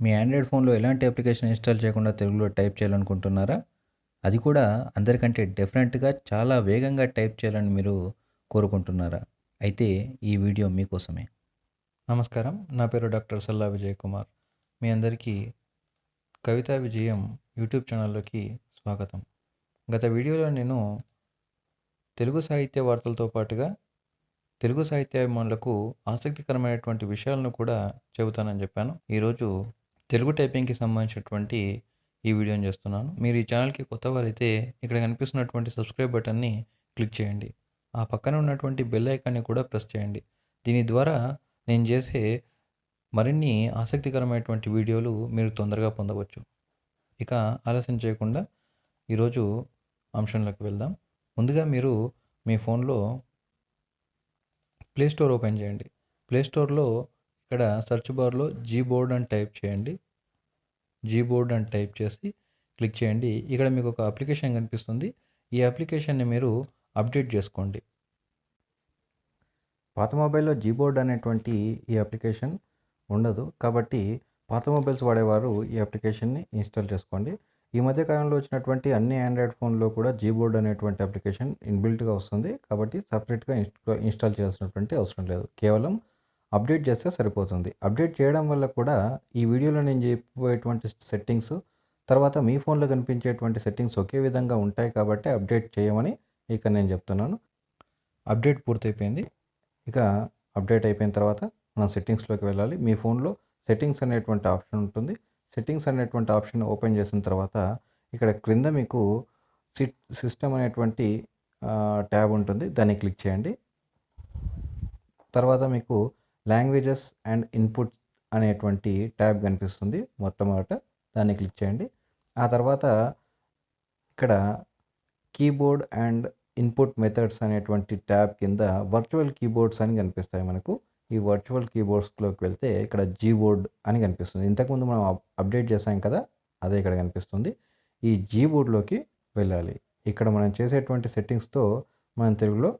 మీ Android ఫోన్లో ఎలాంటి application install చేయకుండా తెలుగులో టైప్ చేయాలనుకుంటున్నారా? అది కూడా అందరికంటే డిఫరెంట్గా చాలా వేగంగా టైప్ చేయాలని మీరు కోరుకుంటున్నారా? అయితే ఈ వీడియో మీకోసమే. నమస్కారం. నా పేరు డాక్టర్ సల్లా విజయ్ కుమార్. మీ అందరికీ కవితా విజయం యూట్యూబ్ ఛానల్లోకి స్వాగతం. గత వీడియోలో నేను తెలుగు సాహిత్య వార్తలతో పాటుగా తెలుగు సాహిత్యాభిమానులకు ఆసక్తికరమైనటువంటి విషయాలను కూడా చెబుతానని చెప్పాను. ఈరోజు తెలుగు టైపింగ్కి సంబంధించినటువంటి ఈ వీడియోని చేస్తున్నాను. మీరు ఈ ఛానల్కి కొత్త వారైతే ఇక్కడ కనిపిస్తున్నటువంటి సబ్స్క్రైబ్ బటన్ని క్లిక్ చేయండి. ఆ పక్కన ఉన్నటువంటి బెల్ ఐకాన్ని కూడా ప్రెస్ చేయండి. దీని ద్వారా నేను చేసే మరిన్ని ఆసక్తికరమైనటువంటి వీడియోలు మీరు తొందరగా పొందవచ్చు. ఇక ఆలస్యం చేయకుండా ఈరోజు అంశంలోకి వెళ్దాం. ముందుగా మీరు మీ ఫోన్లో ప్లే స్టోర్ ఓపెన్ చేయండి. ప్లే స్టోర్లో ఇక్కడ సెర్చ్ బార్లో జీ బోర్డ్ అని టైప్ చేయండి. జీ బోర్డ్ అని టైప్ చేసి క్లిక్ చేయండి. ఇక్కడ మీకు ఒక అప్లికేషన్ కనిపిస్తుంది. ఈ అప్లికేషన్ని మీరు అప్డేట్ చేసుకోండి. పాత మొబైల్లో జీ బోర్డ్ అనేటువంటి ఈ అప్లికేషన్ ఉండదు. కాబట్టి పాత మొబైల్స్ వాడేవారు ఈ అప్లికేషన్ని ఇన్స్టాల్ చేసుకోండి. ఈ మధ్య కాలంలో వచ్చినటువంటి అన్ని ఆండ్రాయిడ్ ఫోన్లో కూడా జీ బోర్డ్ అనేటువంటి అప్లికేషన్ ఇన్బిల్ట్గా వస్తుంది. కాబట్టి సపరేట్గా ఇన్స్టాల్ చేయాల్సినటువంటి అవసరం లేదు. కేవలం అప్డేట్ చేస్తే సరిపోతుంది. అప్డేట్ చేయడం వల్ల కూడా ఈ వీడియోలో నేను చెప్పబోయేటువంటి సెట్టింగ్స్ తర్వాత మీ ఫోన్లో కనిపించేటువంటి సెట్టింగ్స్ ఒకే విధంగా ఉంటాయి కాబట్టి అప్డేట్ చేయమని ఇక నేను చెప్తున్నాను. అప్డేట్ పూర్తయిపోయింది. ఇక అప్డేట్ అయిపోయిన తర్వాత మనం సెట్టింగ్స్లోకి వెళ్ళాలి. మీ ఫోన్లో సెట్టింగ్స్ అనేటువంటి ఆప్షన్ ఉంటుంది. సెట్టింగ్స్ అనేటువంటి ఆప్షన్ ఓపెన్ చేసిన తర్వాత ఇక్కడ క్రింద మీకు సిట్ సిస్టమ్ అనేటువంటి ట్యాబ్ ఉంటుంది. దాన్ని క్లిక్ చేయండి. తర్వాత మీకు లాంగ్వేజెస్ అండ్ ఇన్పుట్ అనేటువంటి ట్యాబ్ కనిపిస్తుంది మొట్టమొదట దాన్ని క్లిక్ చేయండి. ఆ తర్వాత ఇక్కడ కీబోర్డ్ అండ్ ఇన్పుట్ మెథడ్స్ అనేటువంటి ట్యాబ్ కింద వర్చువల్ కీబోర్డ్స్ అని కనిపిస్తాయి మనకు. ఈ వర్చువల్ కీబోర్డ్స్లోకి వెళ్తే ఇక్కడ జీబోర్డ్ అని కనిపిస్తుంది. ఇంతకుముందు మనం అప్డేట్ చేసాం కదా అదే ఇక్కడ కనిపిస్తుంది. ఈ జీబోర్డ్లోకి వెళ్ళాలి. ఇక్కడ మనం చేసేటువంటి సెట్టింగ్స్తో మనం తెలుగులో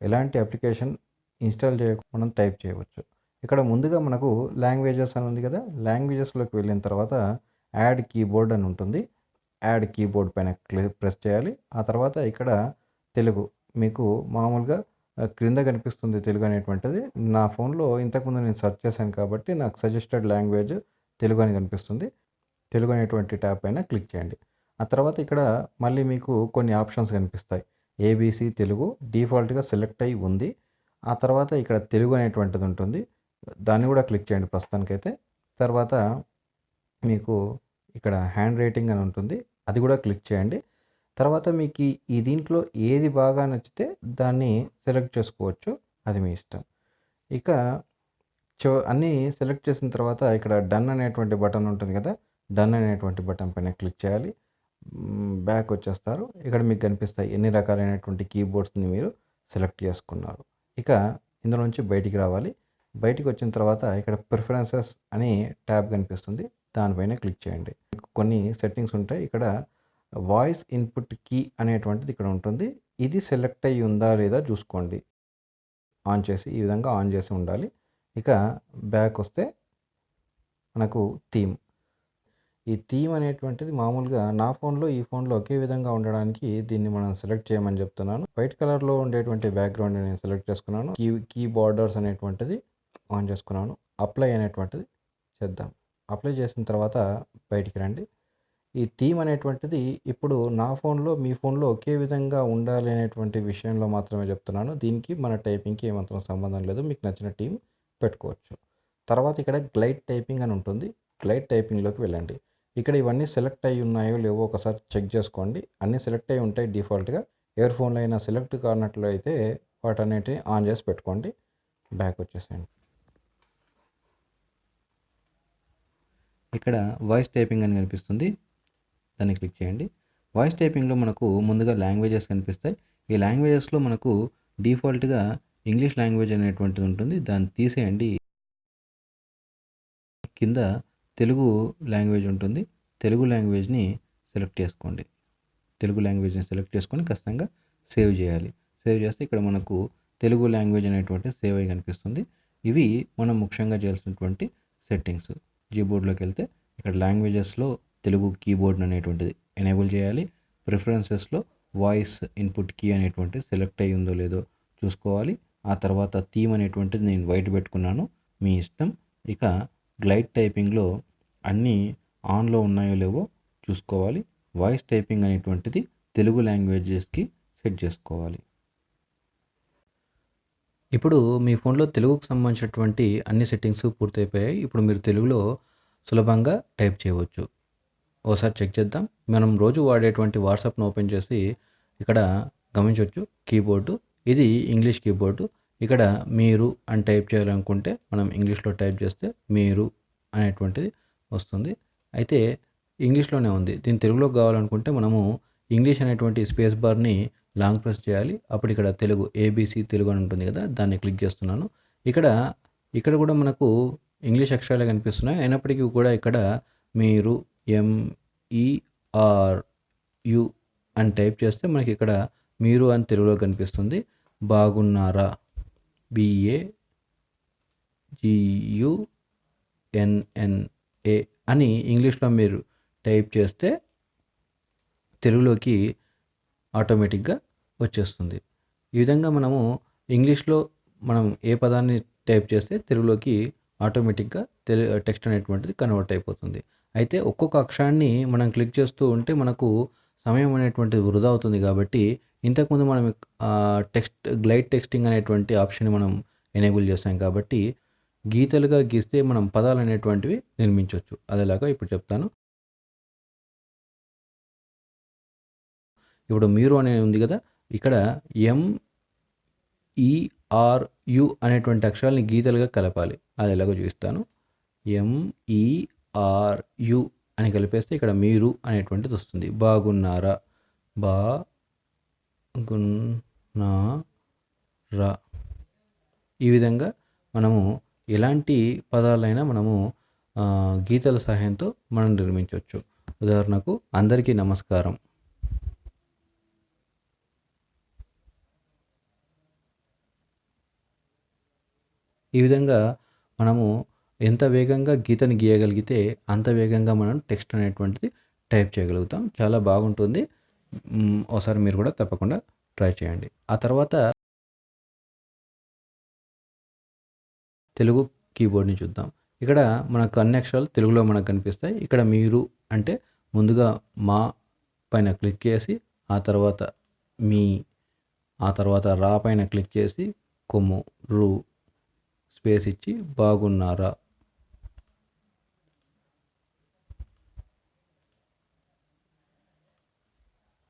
ఎలాంటి అప్లికేషన్ ఇన్స్టాల్ చేయకుండా టైప్ చేయవచ్చు. ఇక్కడ ముందుగా మనకు లాంగ్వేజెస్ అని ఉంది కదా లాంగ్వేజెస్లోకి వెళ్ళిన తర్వాత యాడ్ కీబోర్డ్ అని ఉంటుంది. యాడ్ కీబోర్డ్ పైన ప్రెస్ చేయాలి. ఆ తర్వాత ఇక్కడ తెలుగు మీకు మామూలుగా క్రింద కనిపిస్తుంది తెలుగు అనేటువంటిది. నా ఫోన్లో ఇంతకుముందు నేను సెర్చ్ చేశాను కాబట్టి నాకు సజెస్టెడ్ లాంగ్వేజ్ తెలుగు అని కనిపిస్తుంది. తెలుగు అనేటువంటి ట్యాబ్ పైన క్లిక్ చేయండి. ఆ తర్వాత ఇక్కడ మళ్ళీ మీకు కొన్ని ఆప్షన్స్ కనిపిస్తాయి. ఏబీసీ తెలుగు డిఫాల్ట్గా సెలెక్ట్ అయి ఉంది. ఆ తర్వాత ఇక్కడ తెలుగు అనేటువంటిది ఉంటుంది. దాన్ని కూడా క్లిక్ చేయండి ప్రస్తుతానికైతే. తర్వాత మీకు ఇక్కడ హ్యాండ్ రైటింగ్ అని ఉంటుంది. అది కూడా క్లిక్ చేయండి. తర్వాత మీకు ఈ దీంట్లో ఏది బాగా నచ్చితే దాన్ని సెలెక్ట్ చేసుకోవచ్చు. అది మీ ఇష్టం. ఇక చో అన్నీ సెలెక్ట్ చేసిన తర్వాత ఇక్కడ డన్ అనేటువంటి బటన్ ఉంటుంది కదా. డన్ అనేటువంటి బటన్ పైన క్లిక్ చేయాలి. బ్యాక్ వచ్చేస్తారు. ఇక్కడ మీకు కనిపిస్తాయి ఎన్ని రకాలైనటువంటి కీబోర్డ్స్ని మీరు సెలెక్ట్ చేసుకున్నారు. ఇక ఇందులో నుంచి బయటికి రావాలి. బయటికి వచ్చిన తర్వాత ఇక్కడ ప్రిఫరెన్సెస్ అని ట్యాబ్ కనిపిస్తుంది. దానిపైన క్లిక్ చేయండి. కొన్ని సెట్టింగ్స్ ఉంటాయి. ఇక్కడ వాయిస్ ఇన్పుట్ కీ అనేటువంటిది ఇక్కడ ఉంటుంది. ఇది సెలెక్ట్ అయ్యి ఉందా లేదా చూసుకోండి. ఆన్ చేసి ఈ విధంగా ఆన్ చేసి ఉండాలి. ఇక బ్యాక్ వస్తే మనకు థీమ్ ఈ థీమ్ అనేటువంటిది మామూలుగా నా ఫోన్లో ఈ ఫోన్లో ఒకే విధంగా ఉండడానికి దీన్ని మనం సెలెక్ట్ చేయమని చెప్తున్నాను. వైట్ కలర్లో ఉండేటువంటి బ్యాక్గ్రౌండ్ నేను సెలెక్ట్ చేసుకున్నాను. కీ కీ బార్డర్స్ అనేటువంటిది ఆన్ చేసుకున్నాను. అప్లై అనేటువంటిది చేద్దాం. అప్లై చేసిన తర్వాత బయటికి రండి. ఈ థీమ్ అనేటువంటిది ఇప్పుడు నా ఫోన్లో మీ ఫోన్లో ఒకే విధంగా ఉండాలి అనేటువంటి విషయంలో మాత్రమే చెప్తున్నాను. దీనికి మన టైపింగ్కి ఏమాత్రం సంబంధం లేదు. మీకు నచ్చిన టీమ్ పెట్టుకోవచ్చు. తర్వాత ఇక్కడ గ్లైడ్ టైపింగ్ అని ఉంటుంది. గ్లైడ్ టైపింగ్లోకి వెళ్ళండి. ఇక్కడ ఇవన్నీ సెలెక్ట్ అయ్యి ఉన్నాయో లేవో ఒకసారి చెక్ చేసుకోండి. అన్నీ సెలెక్ట్ అయ్యి ఉంటాయి డిఫాల్ట్గా. ఇయర్ ఫోన్లో అయినా సెలెక్ట్ కానట్లు అయితే వాటన్నిటిని ఆన్ చేసి పెట్టుకోండి. బ్యాక్ వచ్చేసేయండి. ఇక్కడ వాయిస్ టైపింగ్ అని కనిపిస్తుంది. దాన్ని క్లిక్ చేయండి. వాయిస్ టైపింగ్లో మనకు ముందుగా లాంగ్వేజెస్ కనిపిస్తాయి. ఈ లాంగ్వేజెస్లో మనకు డిఫాల్ట్గా ఇంగ్లీష్ లాంగ్వేజ్ అనేటువంటిది ఉంటుంది. దాన్ని తీసేయండి. కింద తెలుగు లాంగ్వేజ్ ఉంటుంది. తెలుగు లాంగ్వేజ్ని సెలెక్ట్ చేసుకోండి. తెలుగు లాంగ్వేజ్ని సెలెక్ట్ చేసుకొని ఖచ్చితంగా సేవ్ చేయాలి. సేవ్ చేస్తే ఇక్కడ మనకు తెలుగు లాంగ్వేజ్ అనేటువంటి సేవ్ అయి కనిపిస్తుంది. ఇవి మనం ముఖ్యంగా చేయాల్సినటువంటి సెట్టింగ్స్. జీబోర్డ్లోకి వెళ్తే ఇక్కడ లాంగ్వేజెస్లో తెలుగు కీబోర్డ్ అనేటువంటిది ఎనేబుల్ చేయాలి. ప్రిఫరెన్సెస్లో వాయిస్ ఇన్పుట్ కీ అనేటువంటిది సెలెక్ట్ అయ్యి ఉందో లేదో చూసుకోవాలి. ఆ తర్వాత థీమ్ అనేటువంటిది నేను వైట్ పెట్టుకున్నాను. మీ ఇష్టం. ఇక గ్లైడ్ టైపింగ్లో అన్నీ ఆన్లో ఉన్నాయో లేవో చూసుకోవాలి. వాయిస్ టైపింగ్ అనేటువంటిది తెలుగు లాంగ్వేజెస్కి సెట్ చేసుకోవాలి. ఇప్పుడు మీ ఫోన్లో తెలుగుకు సంబంధించినటువంటి అన్ని సెట్టింగ్స్ పూర్తయిపోయాయి. ఇప్పుడు మీరు తెలుగులో సులభంగా టైప్ చేయవచ్చు. ఒకసారి చెక్ చేద్దాం. మనం రోజు వాడేటువంటి వాట్సాప్ను ఓపెన్ చేసి ఇక్కడ గమనించవచ్చు. కీబోర్డు. ఇది ఇంగ్లీష్ కీబోర్డు. ఇక్కడ మీరు అని టైప్ చేయాలనుకుంటే మనం ఇంగ్లీష్లో టైప్ చేస్తే మీరు అనేటువంటిది వస్తుంది. అయితే ఇంగ్లీష్లోనే ఉంది. దీని తెలుగులో కావాలనుకుంటే మనము ఇంగ్లీష్ అనేటువంటి స్పేస్ బార్ని లాంగ్ ప్రెస్ చేయాలి. అప్పుడు ఇక్కడ తెలుగు ఏబీసీ తెలుగు అని ఉంటుంది కదా దాన్ని క్లిక్ చేస్తున్నాను. ఇక్కడ ఇక్కడ కూడా మనకు ఇంగ్లీష్ అక్షరాలే కనిపిస్తున్నాయి. అయినప్పటికీ కూడా ఇక్కడ మీరు ఎంఈఆర్ యు e, అని టైప్ చేస్తే మనకి ఇక్కడ మీరు అని తెలుగులో కనిపిస్తుంది. బాగున్నారా? బిఏ జియుఎన్ఎన్ఏ అని ఇంగ్లీష్లో మీరు టైప్ చేస్తే తెలుగులోకి ఆటోమేటిక్గా వచ్చేస్తుంది. ఈ విధంగా మనము ఇంగ్లీష్లో మనం ఏ పదాన్ని టైప్ చేస్తే తెలుగులోకి ఆటోమేటిక్గా తెలు టెక్స్ట్ అనేటువంటిది కన్వర్ట్ అయిపోతుంది. అయితే ఒక్కొక్క అక్షరాన్ని మనం క్లిక్ చేస్తూ ఉంటే మనకు సమయం అనేటువంటిది వృధా అవుతుంది కాబట్టి ఇంతకుముందు మనం టెక్స్ట్ గ్లైడ్ టెక్స్టింగ్ అనేటువంటి ఆప్షన్ మనం ఎనేబుల్ చేస్తాం కాబట్టి గీతలుగా గీస్తే మనం పదాలు అనేటువంటివి నిర్మించవచ్చు అదేలాగా ఇప్పుడు చెప్తాను. ఇప్పుడు మీరు అనేది ఉంది కదా ఇక్కడ ఎం ఈఆర్యు అనేటువంటి అక్షరాలని గీతలుగా కలపాలి. అది ఎలాగో చూపిస్తాను ఎంఈఆర్యు అని కలిపేస్తే ఇక్కడ మీరు అనేటువంటిది వస్తుంది. బాగున్నారా? బా గున్నారా ఈ విధంగా మనము ఎలాంటి పదాలైనా మనము గీతల సహాయంతో మనం నిర్మించవచ్చు. ఉదాహరణకు అందరికీ నమస్కారం. ఈ విధంగా మనము ఎంత వేగంగా గీతని గీయగలిగితే అంత వేగంగా మనం టెక్స్ట్ అనేటువంటిది టైప్ చేయగలుగుతాం. చాలా బాగుంటుంది. ఒకసారి మీరు కూడా తప్పకుండా ట్రై చేయండి. ఆ తర్వాత తెలుగు కీబోర్డ్ని చూద్దాం. ఇక్కడ మనకు అన్ని అక్షరాలు తెలుగులో మనకు కనిపిస్తాయి. ఇక్కడ మీరు అంటే ముందుగా మా పైన క్లిక్ చేసి ఆ తర్వాత మీ ఆ తర్వాత రా పైన క్లిక్ చేసి కొమ్ము రు స్పేస్ ఇచ్చి బాగున్నారా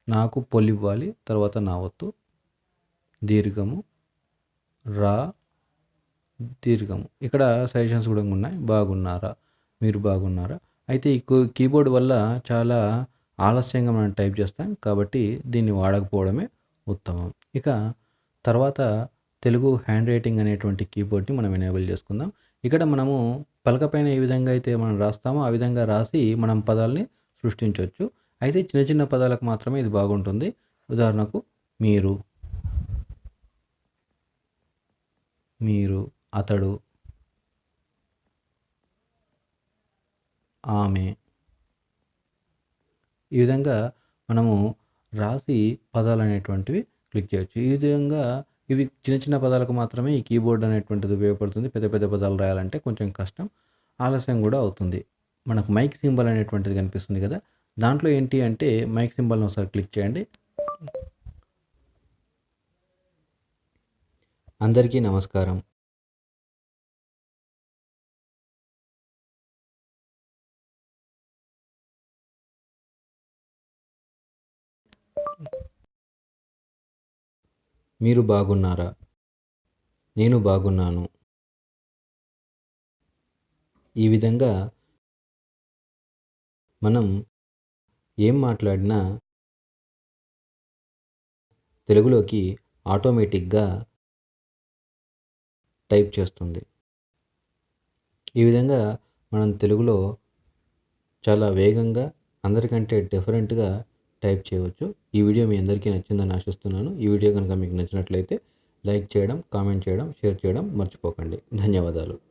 నాకు పొలివ్వాలి తర్వాత నా వత్తు. దీర్ఘము. రా. దీర్ఘము. ఇక్కడ సజెషన్స్ కూడా ఉన్నాయి. బాగున్నారా? మీరు బాగున్నారా? అయితే ఈ కీబోర్డ్ వల్ల చాలా ఆలస్యంగా మనం టైప్ చేస్తాం. కాబట్టి దీన్ని వాడకపోవడమే ఉత్తమం. ఇక తర్వాత తెలుగు హ్యాండ్ రైటింగ్ అనేటువంటి కీబోర్డ్ని మనం ఎనేబుల్ చేసుకుందాం. ఇక్కడ మనము పలకపైన ఏ విధంగా అయితే మనం రాస్తామో ఆ విధంగా రాసి మనం పదాలని సృష్టించవచ్చు అయితే చిన్న చిన్న పదాలకు మాత్రమే ఇది బాగుంటుంది. ఉదాహరణకు మీరు మీరు అతడు ఆమె. ఈ విధంగా మనము రాసి పదాలు అనేటువంటివి క్లిక్ చేయొచ్చు. ఈ విధంగా ఇవి చిన్న చిన్న పదాలకు మాత్రమే ఈ కీబోర్డ్ అనేటువంటిది ఉపయోగపడుతుంది. పెద్ద పెద్ద పదాలు రాయాలంటే కొంచెం కష్టం ఆలస్యం కూడా అవుతుంది. మనకు మైక్ సింబల్ అనేటువంటిది కనిపిస్తుంది కదా దాంట్లో ఏంటి అంటే మైక్ సింబల్ని ఒకసారి క్లిక్ చేయండి. అందరికీ నమస్కారం. మీరు బాగున్నారా? నేను బాగున్నాను. ఈ విధంగా మనం ఏం మాట్లాడినా తెలుగులోకి ఆటోమేటిక్గా టైప్ చేస్తుంది. ఈ విధంగా మనం తెలుగులో చాలా వేగంగా అందరికంటే డిఫరెంట్గా టైప్ చేయవచ్చు. ఈ వీడియో మీ అందరికీ నచ్చిందని ఆశిస్తున్నాను. ఈ వీడియో కనుక మీకు నచ్చినట్లయితే లైక్ చేయడం కామెంట్ చేయడం షేర్ చేయడం మర్చిపోకండి. ధన్యవాదాలు.